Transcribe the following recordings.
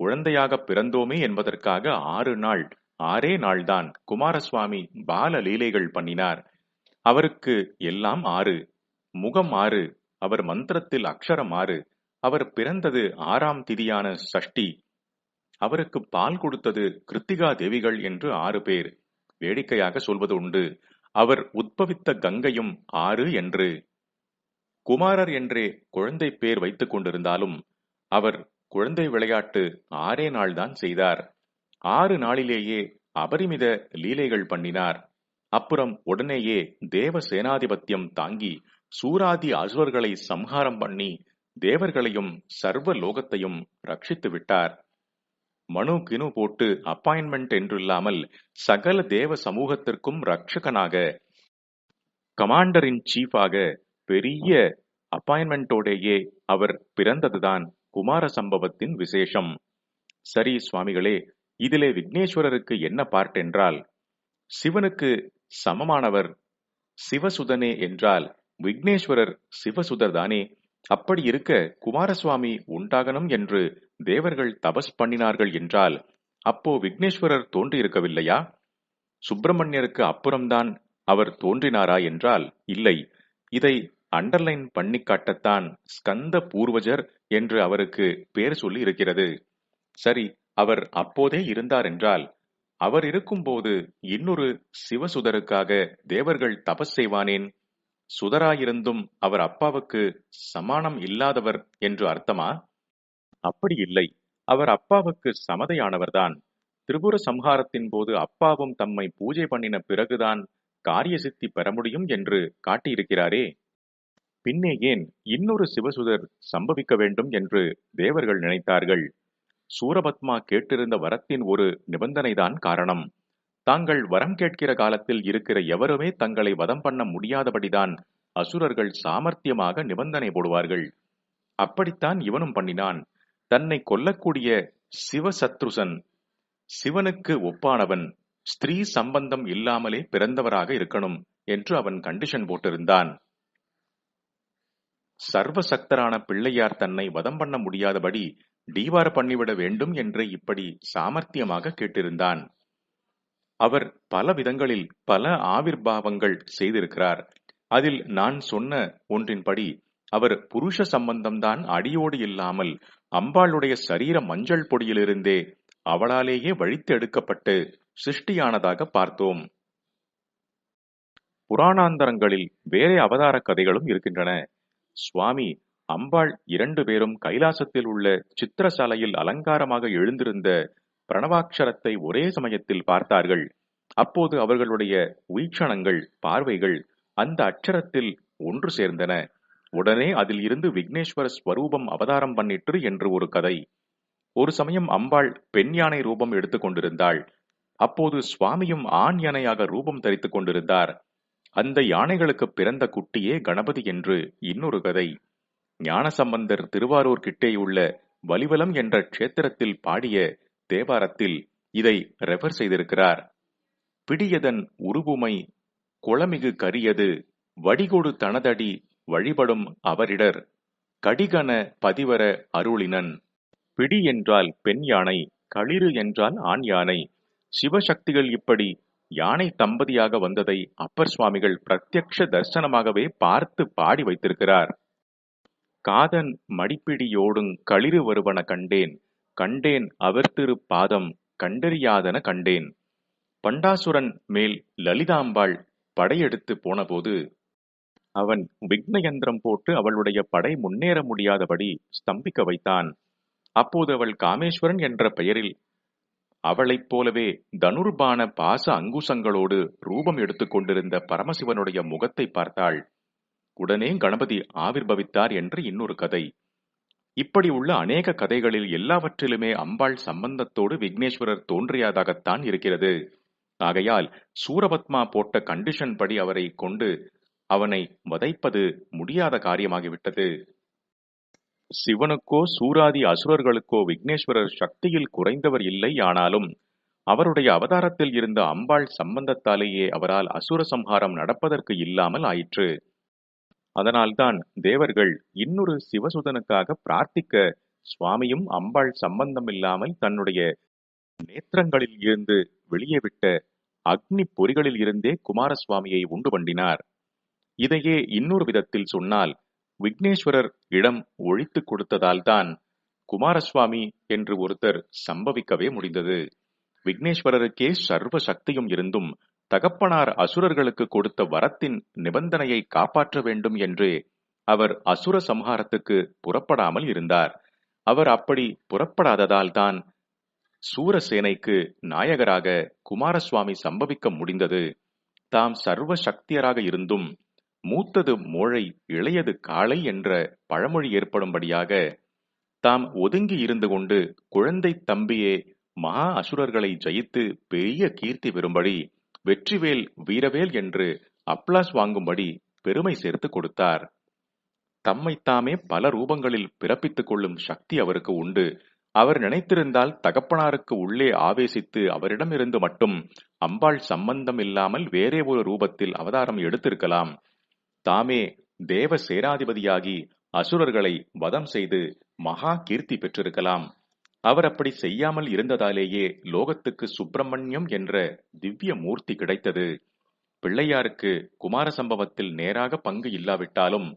குழந்தையாக பிறந்தோமே என்பதற்காக ஆறு நாள் ஆறே நாள்தான் குமாரசுவாமி பால லீலைகள் பண்ணினார். அவருக்கு எல்லாம் ஆறு முகம் ஆறு அவர் மந்திரத்தில் அக்ஷரம் ஆறு அவர் பிறந்தது ஆறாம் திதியான சஷ்டி. அவருக்கு பால் கொடுத்தது கிருத்திகா தேவிகள் என்று ஆறு பேர். வேடிக்கையாக சொல்வது உண்டு அவர் உத்பவித்த கங்கையும் ஆறு என்று. குமாரர் என்றே குழந்தை பேர் வைத்துக் கொண்டிருந்தாலும் அவர் குழந்தை விளையாட்டு ஆறே நாள்தான் செய்தார். ஆறு நாளிலேயே அபரிமித லீலைகள் பண்ணினார். அப்புறம் உடனேயே தேவ சேனாதிபத்தியம் தாங்கி சூராதி அசுவர்களை சம்ஹாரம் பண்ணி தேவர்களையும் சர்வ லோகத்தையும் ரட்சித்து விட்டார். மனு கினு போட்டு அப்பாயின்மெண்ட் என்றில்லாமல் சகல தேவ சமூகத்திற்கும் ரட்சகனாக கமாண்டர் இன் சீஃபாக பெரிய அப்பாயின்மெண்டோடேயே அவர் பிறந்ததுதான். குமார சம்பவத்தின் விசேஷம். சரி சுவாமிகளே இதிலே விக்னேஸ்வரருக்கு என்ன பார்ட் என்றால் சிவனுக்கு சமமானவர் சிவசுதனே என்றால் விக்னேஸ்வரர் சிவசுதர் தானே. அப்படி இருக்க குமாரசுவாமி உண்டாகணும் என்று தேவர்கள் தபஸ் பண்ணினார்கள் என்றால் அப்போ விக்னேஸ்வரர் தோன்றியிருக்கவில்லையா? சுப்பிரமணியருக்கு அப்புறம்தான் அவர் தோன்றினாரா என்றால் இல்லை. இதை அண்டர்லைன் பண்ணி காட்டத்தான் ஸ்கந்த பூர்வஜர் என்று அவருக்கு பேர் சொல்லி இருக்கிறது சரி அவர் அப்போதே இருந்தார் என்றால் அவர் இருக்கும்போது இன்னொரு சிவசுதருக்காக தேவர்கள் தபஸ் செய்வானேன்? சுதராயிருந்தும் அவர் அப்பாவுக்கு சமானம் இல்லாதவர் என்று அர்த்தமா? அப்படி இல்லை. அவர் அப்பாவுக்கு சமதையானவர்தான். திரிபுர சம்ஹாரத்தின் போது அப்பாவும் தம்மை பூஜை பண்ணின பிறகுதான் காரிய சித்தி பெற முடியும் என்று காட்டியிருக்கிறாரே. பின்னே ஏன் இன்னொரு சிவசுதர் சம்பவிக்க வேண்டும் என்று தேவர்கள் நினைத்தார்கள். சூரபத்மா கேட்டிருந்த வரத்தின் ஒரு நிபந்தனைதான் காரணம். தாங்கள் வரம் கேட்கிற காலத்தில் இருக்கிற எவருமே தங்களை வதம் பண்ண முடியாதபடிதான் அசுரர்கள் சாமர்த்தியமாக நிபந்தனை போடுவார்கள். அப்படித்தான் இவனும் பண்ணினான். தன்னை கொல்லக்கூடிய சிவசத்ருசன் சிவனுக்கு ஒப்பானவன் ஸ்திரீ சம்பந்தம் இல்லாமலே பிறந்தவராக இருக்கணும் என்று அவன் கண்டிஷன் போட்டிருந்தான். சர்வசக்தரான பிள்ளையார் தன்னை வதம் பண்ண முடியாதபடி டீவார் பண்ணிவிட வேண்டும் என்று இப்படி சாமர்த்தியமாக கேட்டிருந்தான். அவர் பல விதங்களில் பல ஆவிர்பாவங்கள் செய்திருக்கிறார். அதில் நான் சொன்ன ஒன்றின்படி அவர் புருஷ சம்பந்தம்தான் அடியோடு இல்லாமல் அம்பாளுடைய சரீர மஞ்சள் பொடியிலிருந்தே அவளாலேயே வழித்து எடுக்கப்பட்டு சிருஷ்டியானதாக பார்த்தோம். புராணாந்தரங்களில் வேறே அவதார கதைகளும் இருக்கின்றன. சுவாமி அம்பாள் இரண்டு பேரும் கைலாசத்தில் உள்ள சித்திரசாலையில் அலங்காரமாக எழுந்திருந்த பிரணவாட்சரத்தை ஒரே சமயத்தில் பார்த்தார்கள். அப்போது அவர்களுடைய வீக்ஷணங்கள் பார்வைகள் அந்த அட்சரத்தில் ஒன்று சேர்ந்தன. உடனே அதில் இருந்து விக்னேஸ்வர ஸ்வரூபம் அவதாரம் பண்ணிற்று என்று ஒரு கதை. ஒரு சமயம் அம்பாள் பெண் யானை ரூபம் எடுத்துக்கொண்டிருந்தாள் அப்போது சுவாமியும் ஆண் யானையாக ரூபம் தரித்துக் கொண்டிருந்தார். அந்த யானைகளுக்கு பிறந்த குட்டியே கணபதி என்று இன்னொரு கதை. ஞானசம்பந்தர் திருவாரூர் கிட்டேயுள்ள வலிவலம் என்ற க்ஷேத்திரத்தில் பாடிய தேவாரத்தில் இதை ரெஃபர் செய்திருக்கிறார். பிடியதன் உருபுமை குளமிகு கரியது வடிகொடு தனதடி வழிபடும் அவரிடர் கடிகன பதிவர அருளினன். பிடி என்றால் பெண் யானை களிறு என்றால் ஆண் யானை சிவசக்திகள் இப்படி யானை தம்பதியாக வந்ததை அப்பர் சுவாமிகள் பிரத்யக்ஷ தர்சனமாகவே பார்த்து பாடி வைத்திருக்கிறார். காதன் மடிப்பிடியோடுங் களிறு வருவன கண்டேன். கண்டேன் அவர் திரு பாதம் கண்டறியாதன கண்டேன். பண்டாசுரன் மேல் லலிதாம்பாள் படையெடுத்து போனபோது அவன் விக்னயந்திரம் போட்டு அவளுடைய படை முன்னேற முடியாதபடி ஸ்தம்பிக்க வைத்தான். அப்போது அவள் காமேஸ்வரன் என்ற பெயரில் அவளைப் போலவே தனுர்பான பாச அங்குசங்களோடு ரூபம் எடுத்துக் கொண்டிருந்த பரமசிவனுடைய முகத்தை பார்த்தாள். உடனே கணபதி ஆவிர்பவித்தார் என்று இன்னொரு கதை. இப்படி உள்ள அநேக கதைகளில் எல்லாவற்றிலுமே அம்பாள் சம்பந்தத்தோடு விக்னேஸ்வரர் தோன்றியதாகத்தான் இருக்கிறது. ஆகையால் சூரபத்மா போட்ட கண்டிஷன் படி அவரை கொண்டு அவனை வதைப்பது முடியாத காரியமாகிவிட்டது. சிவனுக்கோ சூராதி அசுரர்களுக்கோ விக்னேஸ்வரர் சக்தியில் குறைந்தவர் இல்லை ஆனாலும் அவருடைய அவதாரத்தில் இருந்த அம்பாள் சம்பந்தத்தாலேயே அவரால் அசுர சம்ஹாரம் நடப்பதற்கு இல்லாமல் ஆயிற்று. அதனால்தான் தேவர்கள் இன்னொரு சிவசுதனுக்காக பிரார்த்திக்க சுவாமியும் அம்பாள் சம்பந்தமில்லாமல் தன்னுடைய நேத்திரங்களில் இருந்து வெளியே விட்ட அக்னி பொறிகளில் இருந்தே குமாரசுவாமியை உண்டு பண்ணினார் இதையே இன்னொரு விதத்தில் சொன்னால் விக்னேஸ்வரர் இடம் ஒழித்துக் கொடுத்ததால்தான் குமாரசுவாமி என்று ஒருத்தர் சம்பவிக்கவே முடிந்தது. விக்னேஸ்வரருக்கே சர்வ சக்தியும் இருந்தும் தகப்பனார் அசுரர்களுக்கு கொடுத்த வரத்தின் நிபந்தனையை காப்பாற்ற வேண்டும் என்று அவர் அசுர சம்ஹாரத்துக்கு புறப்படாமல் இருந்தார். அவர் அப்படி புறப்படாததால் தான் சூரசேனைக்கு நாயகராக குமாரசுவாமி சம்பவிக்க முடிந்தது. தாம் சர்வ சக்தியராக இருந்தும் மூத்தது மோழை இளையது காளை என்ற பழமொழி ஏற்படும்படியாக தாம் ஒதுங்கி இருந்து கொண்டு குழந்தை தம்பியே மகா அசுரர்களை ஜெயித்து பெரிய கீர்த்தி பெறும்படி வெற்றிவேல் வீரவேல் என்று அப்ளாஸ் வாங்கும்படி பெருமை சேர்த்து கொடுத்தார். தம்மைத்தாமே பல ரூபங்களில் பிறப்பித்துக் கொள்ளும் சக்தி அவருக்கு உண்டு. அவர் நினைத்திருந்தால் தகப்பனாருக்கு உள்ளே ஆவேசித்து அவரிடமிருந்து மட்டும் அம்பாள் சம்பந்தம் இல்லாமல் வேறே ஒரு ரூபத்தில் அவதாரம் எடுத்திருக்கலாம். தாமே தேவ சேனாதிபதியாகி அசுரர்களை வதம் செய்து மகா கீர்த்தி பெற்றிருக்கலாம். அவர் அப்படி செய்யாமல் இருந்ததாலேயே லோகத்துக்கு சுப்பிரமணியம் என்ற திவ்ய மூர்த்தி கிடைத்தது. பிள்ளையாருக்கு குமார சம்பவத்தில் நேராக பங்கு இல்லாவிட்டாலும்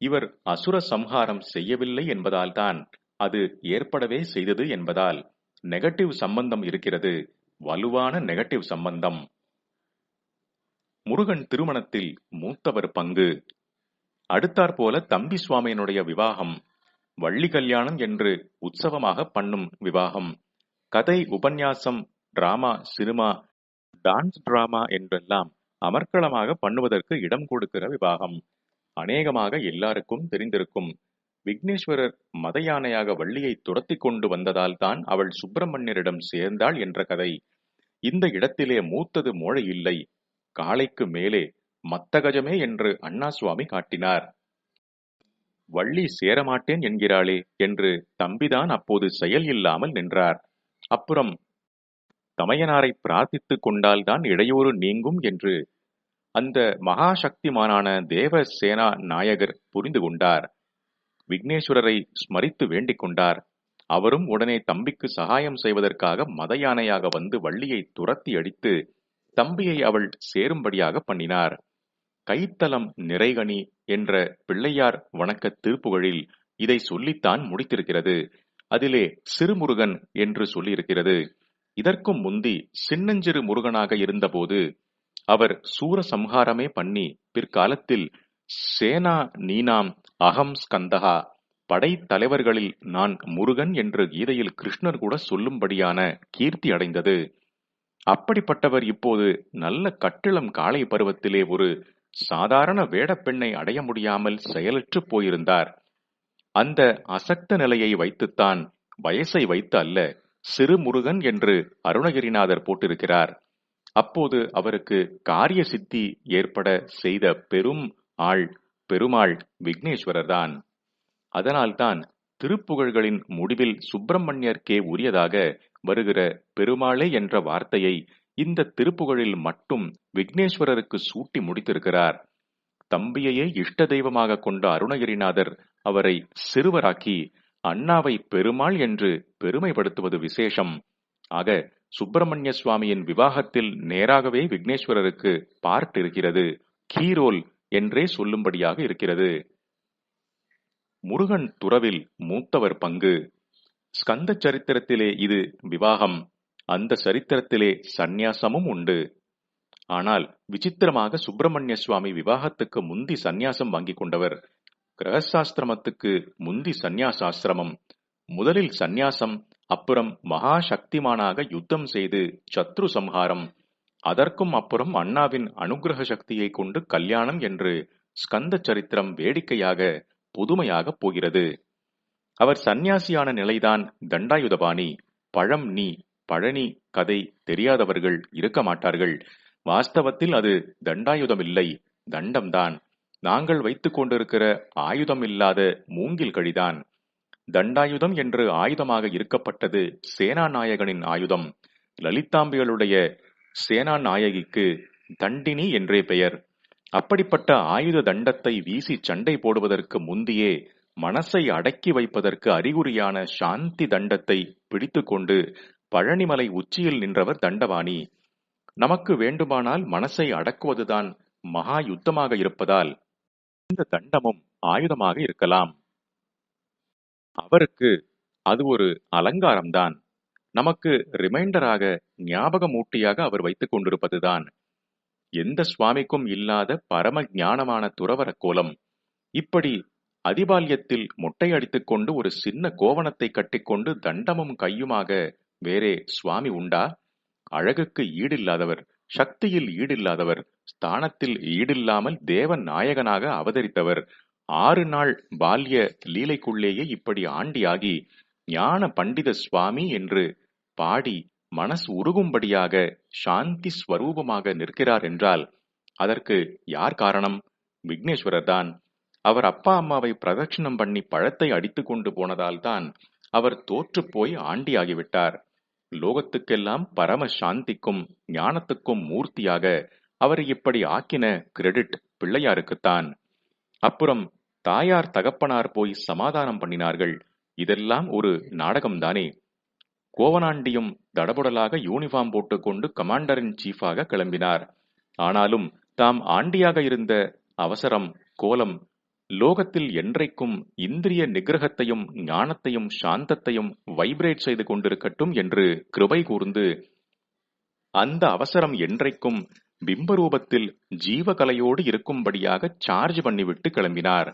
இவர் அசுர சம்ஹாரம் செய்யவில்லை என்பதால்தான் அது ஏற்படவே செய்தது என்பதால் நெகட்டிவ் சம்பந்தம் இருக்கிறது. வலுவான நெகட்டிவ் சம்பந்தம். முருகன் திருமணத்தில் மூத்தவர் பங்கு. அடுத்தாற்போல தம்பி சுவாமியினுடைய விவாகம் வள்ளி கல்யாணம் என்று உற்சவமாக பண்ணும் விவாகம். கதை உபன்யாசம் டிராமா சினிமா டான்ஸ் டிராமா என்றெல்லாம் அமர்க்களமாக பண்ணுவதற்கு இடம் கொடுக்கிற விவாகம். அநேகமாக எல்லாருக்கும் தெரிந்திருக்கும். விக்னேஸ்வரர் மத யானையாக வள்ளியை துரத்தி கொண்டு வந்ததால் தான் அவள் சுப்பிரமணியரிடம் சேர்ந்தாள் என்ற கதை. இந்த இடத்திலே மூத்தது மோழை இல்லை காளைக்கு மேலே மத்தகஜமே என்று அண்ணா சுவாமி காட்டினார். வள்ளி சேரமாட்டேன் என்கிறாளே என்று தம்பிதான் அப்போது செயல் இல்லாமல் நின்றார். அப்புறம் தமையனாரை பிரார்த்தித்துக் கொண்டால்தான் இடையூறு நீங்கும் என்று அந்த மகாசக்திமானான தேவ சேனா நாயகர் புரிந்து கொண்டார். விக்னேஸ்வரரை ஸ்மரித்து வேண்டிக் கொண்டார். அவரும் உடனே தம்பிக்கு சகாயம் செய்வதற்காக மத யானையாக வந்து வள்ளியை துரத்தி அடித்து தம்பியை அவள் சேரும்படியாக பண்ணினார். கைத்தலம் நிறைகணி என்ற பிள்ளையார் வணக்க திருப்புகழில் இதை சொல்லித்தான் முடித்திருக்கிறது. அதிலே சிறுமுருகன் என்று சொல்லியிருக்கிறது. இதற்கும் முந்தி சின்னஞ்சிறு முருகனாக இருந்தபோது அவர் சூரசம்ஹாரமே பண்ணி பிற்காலத்தில் சேனா நீனாம் அகம் ஸ்கந்தகா படைத்தலைவர்களில் நான் முருகன் என்று கீதையில் கிருஷ்ணர் கூட சொல்லும்படியான கீர்த்தி அடைந்தது. அப்படிப்பட்டவர் இப்போது நல்ல கட்டிளம் காளை பருவத்திலே ஒரு சாதாரண வேடப்பெண்ணை அடைய முடியாமல் செயலற்று போயிருந்தார். அந்த அசக்த நிலையை வைத்துத்தான் வயசை வைத்து அல்ல சிறு முருகன் என்று அருணகிரிநாதர் போட்டிருக்கிறார். அப்போது அவருக்கு காரிய சித்தி ஏற்பட செய்த பெரும் ஆள் பெருமாள் விக்னேஸ்வரர் தான். அதனால்தான் திருப்புகழ்களின் முடிவில் சுப்பிரமணியர்க்கே உரியதாக வருகிற பெருமாளே என்ற வார்த்தையை இந்த திருப்புகழில் மட்டும் விக்னேஸ்வரருக்கு சூட்டி முடித்திருக்கிறார். தம்பியையே இஷ்ட தெய்வமாக கொண்ட அருணகிரிநாதர் அவரை சிறுவராக்கி அண்ணாவை பெருமாள் என்று பெருமைப்படுத்துவது விசேஷம். ஆக சுப்பிரமணிய சுவாமியின் விவாகத்தில் நேராகவே விக்னேஸ்வரருக்கு பார்ட் இருக்கிறது கீரோல் என்றே சொல்லும்படியாக இருக்கிறது. முருகன் துறவில் மூத்தவர் பங்கு. ஸ்கந்த சரித்திரத்திலே இது விவாகம். அந்த சரித்திரத்திலே சந்நியாசமும் உண்டு. ஆனால் விசித்திரமாக சுப்பிரமணிய சுவாமி விவாகத்துக்கு முந்தி சந்நியாசம் வாங்கி கொண்டவர். கிரகசாஸ்திரமத்துக்கு முந்தி சந்நியாசாசிரமம் முதலில் சந்நியாசம் அப்புறம் மகா சக்திமானாக யுத்தம் செய்து சத்ரு சம்ஹாரம். அதற்கும் அப்புறம் அண்ணாவின் அனுகிரக சக்தியை கொண்டு கல்யாணம் என்று ஸ்கந்த சரித்திரம் வேடிக்கையாக புதுமையாக போகிறது. அவர் சந்நியாசியான நிலைதான் தண்டாயுதபாணி. பழம் நீ பழனி கதை தெரியாதவர்கள் இருக்க மாட்டார்கள். வாஸ்தவத்தில் அது தண்டாயுதம் இல்லை தண்டம்தான். நாங்கள் வைத்துக் கொண்டிருக்கிற ஆயுதம் இல்லாத மூங்கில் கழிதான் தண்டாயுதம் என்று ஆயுதமாக இருக்கப்பட்டது சேனாநாயகனின் ஆயுதம். லலிதாம்பிகளுடைய சேனாநாயகிக்கு தண்டினி என்றே பெயர். அப்படிப்பட்ட ஆயுத தண்டத்தை வீசி சண்டை போடுவதற்கு முந்தியே மனசை அடக்கி வைப்பதற்கு அறிகுறியான சாந்தி தண்டத்தை பிடித்துக்கொண்டு பழனிமலை உச்சியில் நின்றவர் தண்டபாணி நமக்கு வேண்டுமானால் மனசை அடக்குவதுதான் மகா யுத்தமாக இருப்பதால் இந்த தண்டமும் ஆயுதமாக இருக்கலாம். அவருக்கு அது ஒரு அலங்காரம்தான். நமக்கு ரிமைண்டராக ஞாபகமூட்டியாக அவர் வைத்துக் கொண்டிருப்பதுதான். எந்த சுவாமிக்கும் இல்லாத பரம ஞானமான துறவர கோலம். இப்படி அதிபால்யத்தில் மொட்டையடித்துக் கொண்டு ஒரு சின்ன கோவணத்தை கட்டிக்கொண்டு தண்டமும் கையுமாக வேறே சுவாமி உண்டா? அழகுக்கு ஈடில்லாதவர் சக்தியில் ஈடில்லாதவர் ஸ்தானத்தில் ஈடில்லாமல் தேவன் நாயகனாக அவதரித்தவர். ஆறு நாள் பால்ய லீலைக்குள்ளேயே இப்படி ஆண்டியாகி ஞான பண்டித சுவாமி என்று பாடி மனசு உருகும்படியாக சாந்தி ஸ்வரூபமாக நிற்கிறார் என்றால் அதற்கு யார் காரணம்? விக்னேஸ்வரர் தான். அவர் அப்பா அம்மாவை பிரதட்சிணம் பண்ணி பழத்தை அடித்து கொண்டு போனதால் தான் அவர் தோற்றுப்போய் ஆண்டியாகிவிட்டார். லோகத்துக்கெல்லாம் பரம சாந்திக்கும் ஞானத்துக்கும் மூர்த்தியாக அவர் இப்படி ஆக்கின கிரெடிட் பிள்ளையாருக்குத்தான் அப்புறம் தாயார் தகப்பனார் போய் சமாதானம் பண்ணினார்கள். இதெல்லாம் ஒரு நாடகம்தானே. கோவனாண்டியும் தடபுடலாக யூனிஃபார்ம் போட்டுக்கொண்டு கமாண்டரின் சீஃபாக கிளம்பினார். ஆனாலும் தாம் ஆண்டியாக இருந்த அவசரம் கோலம் லோகத்தில் என்றைக்கும் இந்திரிய நிகிரகத்தையும் ஞானத்தையும் சாந்தத்தையும் வைப்ரேட் செய்து கொண்டிருக்கட்டும் என்று கிருபை கூர்ந்து அந்த அவசரம் என்றைக்கும் பிம்பரூபத்தில் ஜீவகலையோடு இருக்கும்படியாக சார்ஜ் பண்ணிவிட்டு கிளம்பினார்.